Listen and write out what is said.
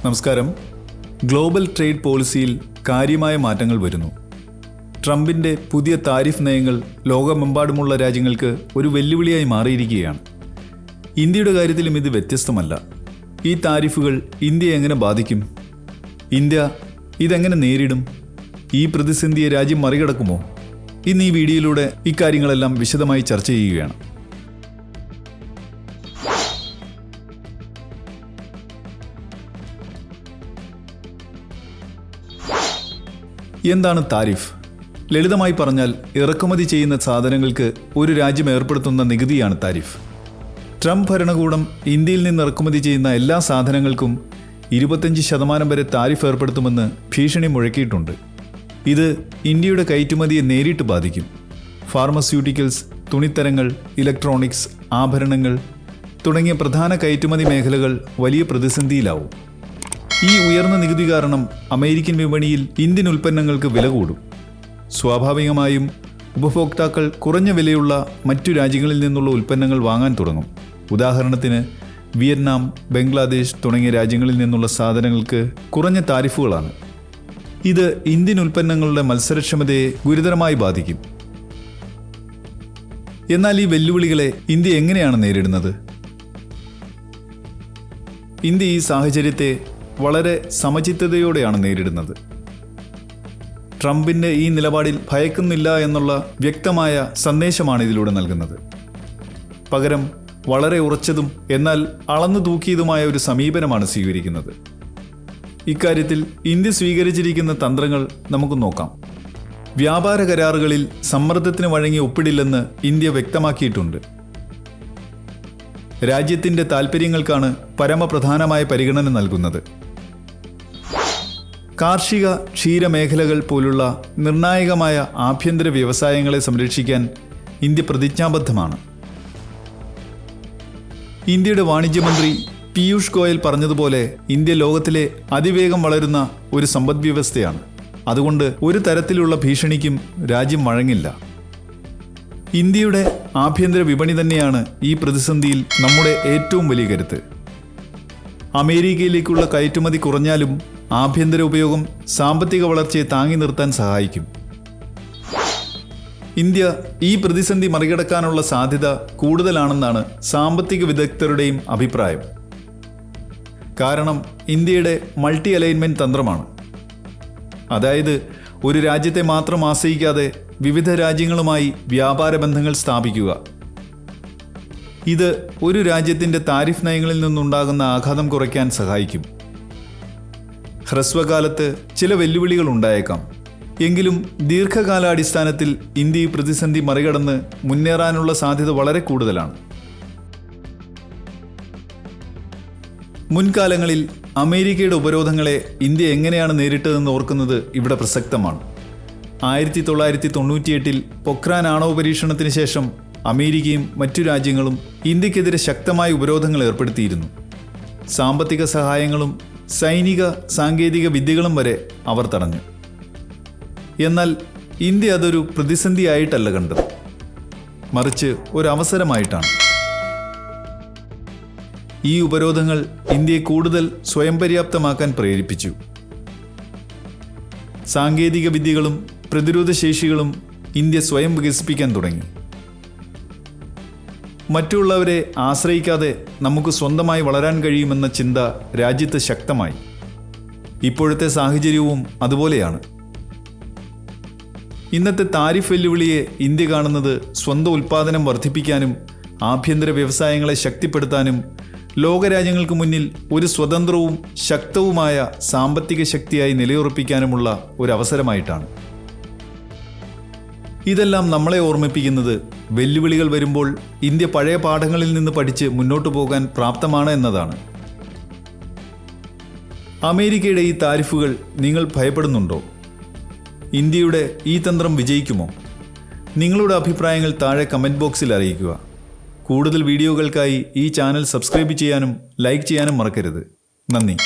നമസ്കാരം. Global trade പോളിസിയിൽ കാര്യമായ മാറ്റങ്ങൾ വരുന്നു. ട്രംപിന്റെ പുതിയ താരിഫ് നയങ്ങൾ ലോകമെമ്പാടുമുള്ള രാജ്യങ്ങൾക്ക് ഒരു വെല്ലുവിളിയായി മാറിയിരിക്കുകയാണ്. ഇന്ത്യയുടെ കാര്യത്തിലും ഇത് വ്യത്യസ്തമല്ല. ഈ താരിഫുകൾ ഇന്ത്യയെ എങ്ങനെ ബാധിക്കും? ഇന്ത്യ ഇതെങ്ങനെ നേരിടും? ഈ പ്രതിസന്ധിയെ രാജ്യം മറികടക്കുമോ? ഇന്ന് ഈ വീഡിയോയിലൂടെ ഇക്കാര്യങ്ങളെല്ലാം വിശദമായി ചർച്ച ചെയ്യുകയാണ്. എന്താണ് താരിഫ്? ലളിതമായി പറഞ്ഞാൽ ഇറക്കുമതി ചെയ്യുന്ന സാധനങ്ങൾക്ക് ഒരു രാജ്യം ഏർപ്പെടുത്തുന്ന നികുതിയാണ് താരിഫ്. ട്രംപ് ഭരണകൂടം ഇന്ത്യയിൽ നിന്ന് ഇറക്കുമതി ചെയ്യുന്ന എല്ലാ സാധനങ്ങൾക്കും ഇരുപത്തഞ്ച് ശതമാനം വരെ താരിഫ് ഏർപ്പെടുത്തുമെന്ന് ഭീഷണി മുഴക്കിയിട്ടുണ്ട്. ഇത് ഇന്ത്യയുടെ കയറ്റുമതിയെ നേരിട്ട് ബാധിക്കും. ഫാർമസ്യൂട്ടിക്കൽസ് തുണിത്തരങ്ങൾ ഇലക്ട്രോണിക്സ് ആഭരണങ്ങൾ തുടങ്ങിയ പ്രധാന കയറ്റുമതി മേഖലകൾ വലിയ പ്രതിസന്ധിയിലാവും. ഈ ഉയർന്ന നികുതി കാരണം അമേരിക്കൻ വിപണിയിൽ ഇന്ത്യൻ ഉൽപ്പന്നങ്ങൾക്ക് വില കൂടും. സ്വാഭാവികമായും ഉപഭോക്താക്കൾ കുറഞ്ഞ വിലയുള്ള മറ്റു രാജ്യങ്ങളിൽ നിന്നുള്ള ഉൽപ്പന്നങ്ങൾ വാങ്ങാൻ തുടങ്ങും. ഉദാഹരണത്തിന് വിയറ്റ്നാം ബംഗ്ലാദേശ് തുടങ്ങിയ രാജ്യങ്ങളിൽ നിന്നുള്ള സാധനങ്ങൾക്ക് കുറഞ്ഞ താരിഫുകളാണ്. ഇത് ഇന്ത്യൻ ഉൽപ്പന്നങ്ങളുടെ മത്സരക്ഷമതയെ ഗുരുതരമായി ബാധിക്കും. എന്നാൽ ഈ വെല്ലുവിളികളെ ഇന്ത്യ എങ്ങനെയാണ് നേരിടുന്നത്? ഇന്ത്യ ഈ സാഹചര്യത്തെ വളരെ സമചിത്തതയോടെയാണ് നേരിടുന്നത്. ട്രംപിന്റെ ഈ നിലപാടിൽ ഭയക്കുന്നില്ല എന്നുള്ള വ്യക്തമായ സന്ദേശമാണ് ഇതിലൂടെ നൽകുന്നത്. പകരം വളരെ ഉറച്ചതും എന്നാൽ അളന്നു തൂക്കിയതുമായ ഒരു സമീപനമാണ് സ്വീകരിക്കുന്നത്. ഇക്കാര്യത്തിൽ ഇന്ത്യ സ്വീകരിച്ചിരിക്കുന്ന തന്ത്രങ്ങൾ നമുക്ക് നോക്കാം. വ്യാപാര കരാറുകളിൽ സമ്മർദ്ദത്തിന് വഴങ്ങി ഒപ്പിടില്ലെന്ന് ഇന്ത്യ വ്യക്തമാക്കിയിട്ടുണ്ട്. രാജ്യത്തിന്റെ താൽപ്പര്യങ്ങൾക്കാണ് പരമപ്രധാനമായ പരിഗണന നൽകുന്നത്. കാർഷിക ക്ഷീരമേഖലകൾ പോലുള്ള നിർണായകമായ ആഭ്യന്തര വ്യവസായങ്ങളെ സംരക്ഷിക്കാൻ ഇന്ത്യ പ്രതിജ്ഞാബദ്ധമാണ്. ഇന്ത്യയുടെ വാണിജ്യമന്ത്രി പീയൂഷ് ഗോയൽ പറഞ്ഞതുപോലെ ഇന്ത്യ ലോകത്തിലെ അതിവേഗം വളരുന്ന ഒരു സമ്പദ്വ്യവസ്ഥയാണ്. അതുകൊണ്ട് ഒരു തരത്തിലുള്ള ഭീഷണിക്കും രാജ്യം വഴങ്ങില്ല. ഇന്ത്യയുടെ ആഭ്യന്തര വിപണി തന്നെയാണ് ഈ പ്രതിസന്ധിയിൽ നമ്മുടെ ഏറ്റവും വലിയ കരുത്ത്. അമേരിക്കയിലേക്കുള്ള കയറ്റുമതി കുറഞ്ഞാലും ആഭ്യന്തര ഉപയോഗം സാമ്പത്തിക വളർച്ചയെ താങ്ങി നിർത്താൻ സഹായിക്കും. ഇന്ത്യ ഈ പ്രതിസന്ധി മറികടക്കാനുള്ള സാധ്യത കൂടുതലാണെന്നാണ് സാമ്പത്തിക വിദഗ്ധരുടെയും അഭിപ്രായം. കാരണം ഇന്ത്യയുടെ മൾട്ടി അലൈൻമെന്റ് തന്ത്രമാണ്. അതായത് ഒരു രാജ്യത്തെ മാത്രം ആശ്രയിക്കാതെ വിവിധ രാജ്യങ്ങളുമായി വ്യാപാര ബന്ധങ്ങൾ സ്ഥാപിക്കുക. ഇത് ഒരു രാജ്യത്തിന്റെ താരിഫ് നയങ്ങളിൽ നിന്നുണ്ടാകുന്ന ആഘാതം കുറയ്ക്കാൻ സഹായിക്കും. ഹ്രസ്വകാലത്ത് ചില വെല്ലുവിളികൾ ഉണ്ടായേക്കാം. എങ്കിലും ദീർഘകാലാടിസ്ഥാനത്തിൽ ഇന്ത്യ പ്രതിസന്ധി മറികടന്ന് മുന്നേറാനുള്ള സാധ്യത വളരെ കൂടുതലാണ്. മുൻകാലങ്ങളിൽ അമേരിക്കയുടെ ഉപരോധങ്ങളെ ഇന്ത്യ എങ്ങനെയാണ് നേരിട്ടതെന്ന് ഓർക്കുന്നത് ഇവിടെ പ്രസക്തമാണ്. ആയിരത്തി തൊള്ളായിരത്തി തൊണ്ണൂറ്റിയെട്ടിൽ പൊഖ്രാൻ ആണവ പരീക്ഷണത്തിന് ശേഷം അമേരിക്കയും മറ്റു രാജ്യങ്ങളും ഇന്ത്യക്കെതിരെ ശക്തമായ ഉപരോധങ്ങൾ ഏർപ്പെടുത്തിയിരുന്നു. സാമ്പത്തിക സഹായങ്ങളും സൈനിക സാങ്കേതിക വിദ്യകളും വരെ അവർ തടഞ്ഞു. എന്നാൽ ഇന്ത്യ അതൊരു പ്രതിസന്ധിയായിട്ടല്ല കണ്ടത്. മറിച്ച് ഒരു അവസരമായിട്ടാണ് ഈ ഉപരോധങ്ങൾ ഇന്ത്യയെ കൂടുതൽ സ്വയം പര്യാപ്തമാക്കാൻ പ്രേരിപ്പിച്ചു. സാങ്കേതിക വിദ്യകളും പ്രതിരോധ ശേഷികളും ഇന്ത്യ സ്വയം വികസിപ്പിക്കാൻ തുടങ്ങി. മറ്റുള്ളവരെ ആശ്രയിക്കാതെ നമുക്ക് സ്വന്തമായി വളരാൻ കഴിയുമെന്ന ചിന്ത രാജ്യത്ത് ശക്തമായി. ഇപ്പോഴത്തെ സാഹചര്യവും അതുപോലെയാണ്. ഇന്നത്തെ താരിഫ് വെല്ലുവിളിയെ ഇന്ത്യ കാണുന്നത് സ്വന്തം ഉൽപ്പാദനം വർദ്ധിപ്പിക്കാനും ആഭ്യന്തര വ്യവസായങ്ങളെ ശക്തിപ്പെടുത്താനും ലോകരാജ്യങ്ങൾക്ക് മുന്നിൽ ഒരു സ്വതന്ത്രവും ശക്തവുമായ സാമ്പത്തിക ശക്തിയായി നിലയുറപ്പിക്കാനുമുള്ള ഒരു അവസരമായിട്ടാണ്. ഇതെല്ലാം നമ്മളെ ഓർമ്മിപ്പിക്കുന്നത് വെല്ലുവിളികൾ വരുമ്പോൾ ഇന്ത്യ പഴയ പാഠങ്ങളിൽ നിന്ന് പഠിച്ച് മുന്നോട്ടു പോകാൻ പ്രാപ്തമാണ് എന്നതാണ്. അമേരിക്കയുടെ ഈ താരിഫുകൾ നിങ്ങൾ ഭയപ്പെടുന്നുണ്ടോ? ഇന്ത്യയുടെ ഈ തന്ത്രം വിജയിക്കുമോ? നിങ്ങളുടെ അഭിപ്രായങ്ങൾ താഴെ കമന്റ് ബോക്സിൽ അറിയിക്കുക. കൂടുതൽ വീഡിയോകൾക്കായി ഈ ചാനൽ സബ്സ്ക്രൈബ് ചെയ്യാനും ലൈക്ക് ചെയ്യാനും മറക്കരുത്. നന്ദി.